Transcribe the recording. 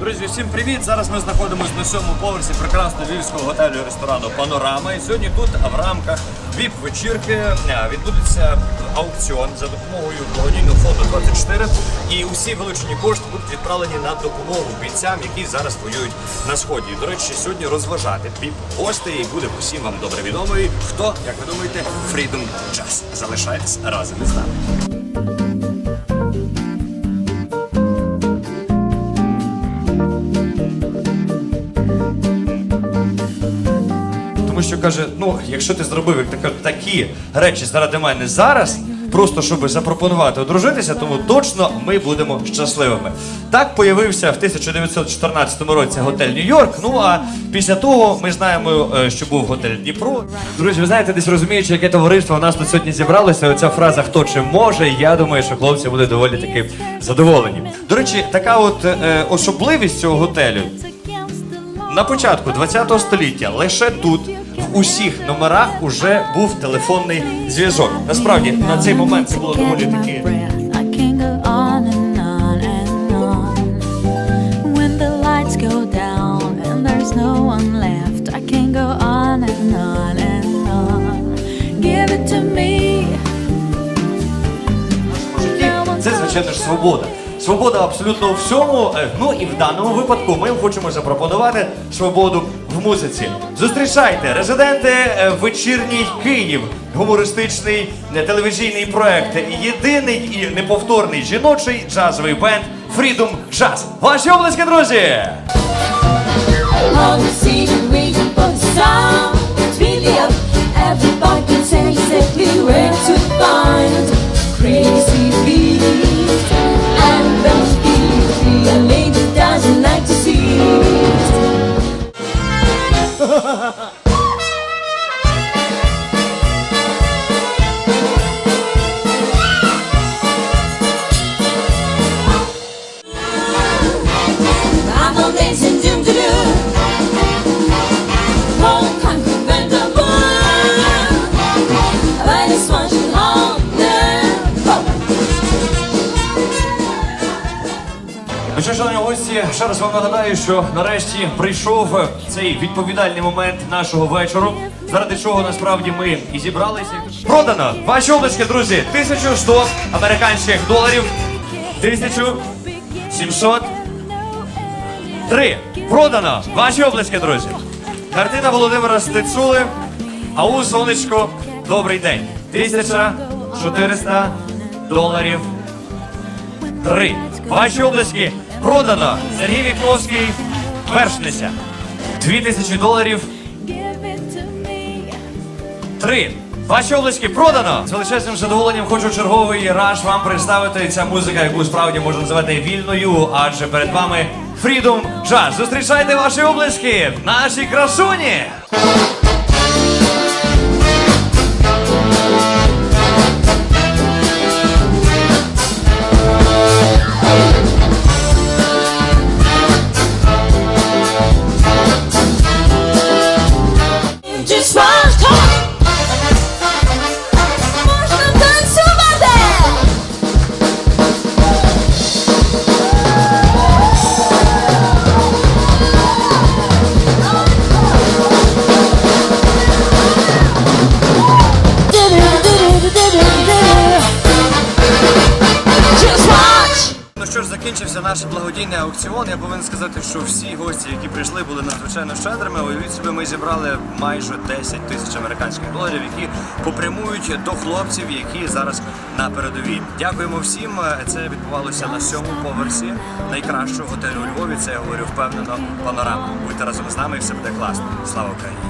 Друзі, всім привіт! Зараз ми знаходимося на сьомому поверсі прекрасного львівського готелю і ресторану Панорама. І сьогодні тут в рамках ВІП-вечірки е, відбудеться аукціон за допомогою благодійного фонду 24. І усі вилучені кошти будуть відправлені на допомогу бійцям, які зараз воюють на сході. До речі, сьогодні розважати віп гостей і буде усім вам добре відомий. Хто, як ви думаєте, Freedom Jazz. Залишайтесь разом із нами. Тому що каже: ну, якщо ти зробив як така, такі речі заради мене зараз, просто щоб запропонувати одружитися, тому точно ми будемо щасливими. Так появився в 1914 році готель Нью-Йорк. Ну а після того ми знаємо, е, що був готель Дніпро. Друзі, ви знаєте, десь розуміючи, яке товариство у нас тут сьогодні зібралося. Оця фраза хто чим може. Я думаю, що хлопці будуть доволі таки задоволені. До речі, така от е, особливість цього готелю. На початку 20 століття лише тут усіх номерах уже був телефонний зв'язок. Насправді на цей момент це було доволі таки. Це звичайно ж свобода. Свобода абсолютно у всьому. е, Ну і в даному випадку ми хочемо запропонувати свободу в музиці. Зустрічайте резиденти е, вечірній Київ, гумористичний е, телевізійний проект. Єдиний і неповторний жіночий джазовий бенд Freedom Jazz. Ваші облески, друзі! ha ha ha Ну що, шановні гості, ще раз вам нагадаю, що нарешті прийшов цей відповідальний момент нашого вечору, заради чого насправді ми і зібралися. Продано! Ваші обласки, друзі! 1100 американських доларів, 1700 Три. Продано! Ваші обласки, друзі! Картина Володимира Стецули. Ау, сонечко, добрий день. 1400 доларів. Три. Ваші обласки продано. Сергій Вікновський. Вершниця. Дві тисячі доларів. Три. Ваші обласки продано. З величезним задоволенням хочу черговий раш вам представити ця музика, яку справді можна називати вільною, адже перед вами Freedom Jazz. Зустрічайте ваші облиски, наші красуні! just want наш благодійний аукціон. Я повинен сказати, що всі гості, які прийшли, були надзвичайно щедрими. Уявіть собі, ми зібрали майже 10 тисяч американських доларів, які попрямують до хлопців, які зараз на передовій. Дякуємо всім. Це відбувалося на сьомому поверсі найкращого готелю у Львові. Це я говорю впевнено. Панорама. Будьте разом з нами, і все буде класно. Слава Україні!